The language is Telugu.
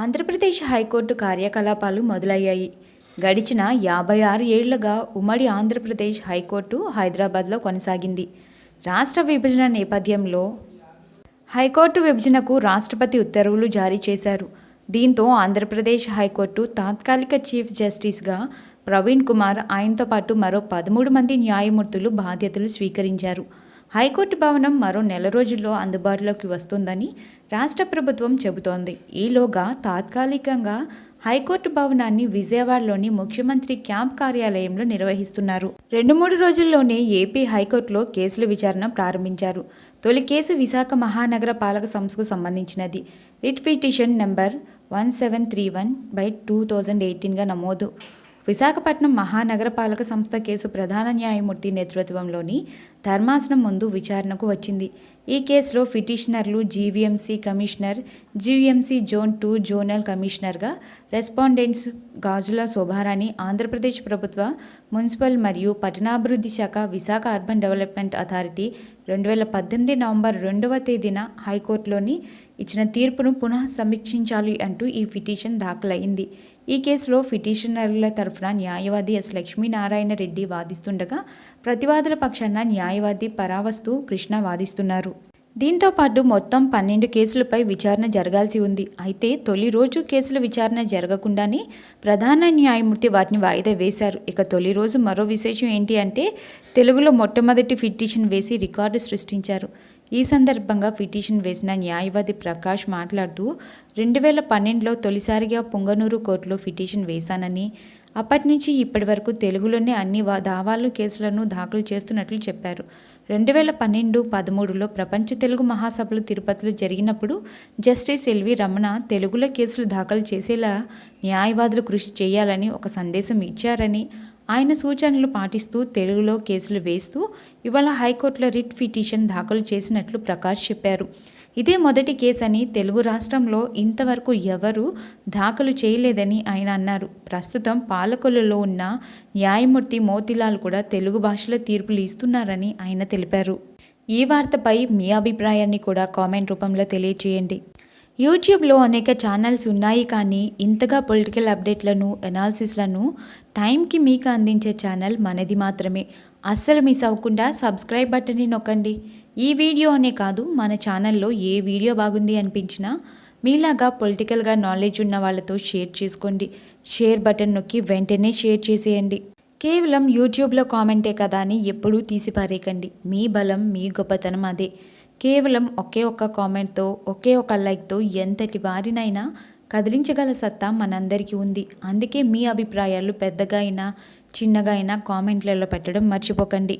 ఆంధ్రప్రదేశ్ హైకోర్టు కార్యకలాపాలు మొదలయ్యాయి. గడిచిన యాభై ఆరు ఏళ్ళుగా ఉమ్మడి ఆంధ్రప్రదేశ్ హైకోర్టు హైదరాబాద్లో కొనసాగింది. రాష్ట్ర విభజన నేపథ్యంలో హైకోర్టు విభజనకు రాష్ట్రపతి ఉత్తర్వులు జారీ చేశారు. దీంతో ఆంధ్రప్రదేశ్ హైకోర్టు తాత్కాలిక చీఫ్ జస్టిస్గా ప్రవీణ్ కుమార్ ఆయనతో పాటు మరో పదమూడు మంది న్యాయమూర్తులు బాధ్యతలు స్వీకరించారు. హైకోర్టు భవనం మరో నెల రోజుల్లో అందుబాటులోకి వస్తుందని రాష్ట్ర ప్రభుత్వం చెబుతోంది. ఈలోగా తాత్కాలికంగా హైకోర్టు భవనాన్ని విజయవాడలోని ముఖ్యమంత్రి క్యాంప్ కార్యాలయంలో నిర్వహిస్తున్నారు. రెండు మూడు రోజుల్లోనే ఏపీ హైకోర్టులో కేసుల విచారణ ప్రారంభించారు. తొలి కేసు విశాఖ మహానగర పాలక సంస్థకు సంబంధించినది. Writ petition number one seven three one by two thousand ఎయిటీన్గా నమోదు. విశాఖపట్నం మహానగరపాలక సంస్థ కేసు ప్రధాన న్యాయమూర్తి నేతృత్వంలోని ధర్మాసనం ముందు విచారణకు వచ్చింది. ఈ కేసులో పిటిషనర్లు GVMC commissioner GVMC zone two zonal కమిషనర్గా రెస్పాండెంట్స్ గాజుల శోభారాణి ఆంధ్రప్రదేశ్ ప్రభుత్వ మున్సిపల్ మరియు పట్టణాభివృద్ధి శాఖ విశాఖ అర్బన్ డెవలప్మెంట్ అథారిటీ రెండు వేల పద్దెనిమిది నవంబర్ రెండవ తేదీన హైకోర్టులోని ఇచ్చిన తీర్పును పునః సమీక్షించాలి అంటూ ఈ పిటిషన్ దాఖలైంది. ఈ కేసులో పిటిషనర్ల తరఫున న్యాయవాది ఎస్ లక్ష్మీనారాయణ రెడ్డి వాదిస్తుండగా ప్రతివాదుల పక్షాన న్యాయవాది పరావస్తు కృష్ణ వాదిస్తున్నారు. దీంతో పాటు మొత్తం పన్నెండు కేసులపై విచారణ జరగాల్సి ఉంది. అయితే తొలి రోజు కేసుల విచారణ జరగకుండానే ప్రధాన న్యాయమూర్తి వాటిని వాయిదా వేశారు. ఇక తొలి రోజు మరో విశేషం ఏంటి అంటే తెలుగులో మొట్టమొదటి పిటిషన్ వేసి రికార్డు సృష్టించారు. ఈ సందర్భంగా పిటిషన్ వేసిన న్యాయవాది ప్రకాష్ మాట్లాడుతూ రెండు వేల పన్నెండులో తొలిసారిగా పుంగనూరు కోర్టులో పిటిషన్ వేశానని అప్పటి నుంచి ఇప్పటి వరకు తెలుగులోనే అన్ని వా దావాలు కేసులను దాఖలు చేస్తున్నట్లు చెప్పారు. రెండు వేల పన్నెండు పదమూడులో ప్రపంచ తెలుగు మహాసభలు తిరుపతిలో జరిగినప్పుడు జస్టిస్ ఎల్వి రమణ తెలుగులో కేసులు దాఖలు చేసేలా న్యాయవాదులు కృషి చేయాలని ఒక సందేశం ఇచ్చారని ఆయన సూచనలు పాటిస్తూ తెలుగులో కేసులు వేస్తూ ఇవాళ హైకోర్టులో రిట్ పిటిషన్ దాఖలు చేసినట్లు ప్రకాష్ చెప్పారు. ఇదే మొదటి కేసు అని తెలుగు రాష్ట్రంలో ఇంతవరకు ఎవరు దాఖలు చేయలేదని ఆయన అన్నారు. ప్రస్తుతం పాలకులలో ఉన్న న్యాయమూర్తి మోతిలాల్ కూడా తెలుగు భాషలో తీర్పులు ఇస్తున్నారని ఆయన తెలిపారు. ఈ వార్తపై మీ అభిప్రాయాన్ని కూడా కామెంట్ రూపంలో తెలియచేయండి. యూట్యూబ్లో అనేక ఛానల్స్ ఉన్నాయి కానీ ఇంతగా పొలిటికల్ అప్డేట్లను ఎనాలిసిస్లను టైంకి మీకు అందించే ఛానల్ మనది మాత్రమే. అస్సలు మిస్ అవ్వకుండా సబ్స్క్రైబ్ బటన్ని నొక్కండి. ఈ వీడియో అనే కాదు మన ఛానల్లో ఏ వీడియో బాగుంది అనిపించినా మీలాగా పొలిటికల్గా నాలెడ్జ్ ఉన్న వాళ్ళతో షేర్ చేసుకోండి. షేర్ బటన్ నొక్కి వెంటనే షేర్ చేసేయండి. కేవలం యూట్యూబ్లో కామెంటే కదా అని ఎప్పుడూ తీసిపారేయకండి. మీ బలం మీ గొప్పతనం అదే. కేవలం ఒకే ఒక్క కామెంట్తో ఒకే ఒక లైక్తో ఎంతటి వారినైనా కదిలించగల సత్తా మనందరికీ ఉంది. అందుకే మీ అభిప్రాయాలు పెద్దగా అయినా చిన్నగా అయినా కామెంట్లలో పెట్టడం మర్చిపోకండి.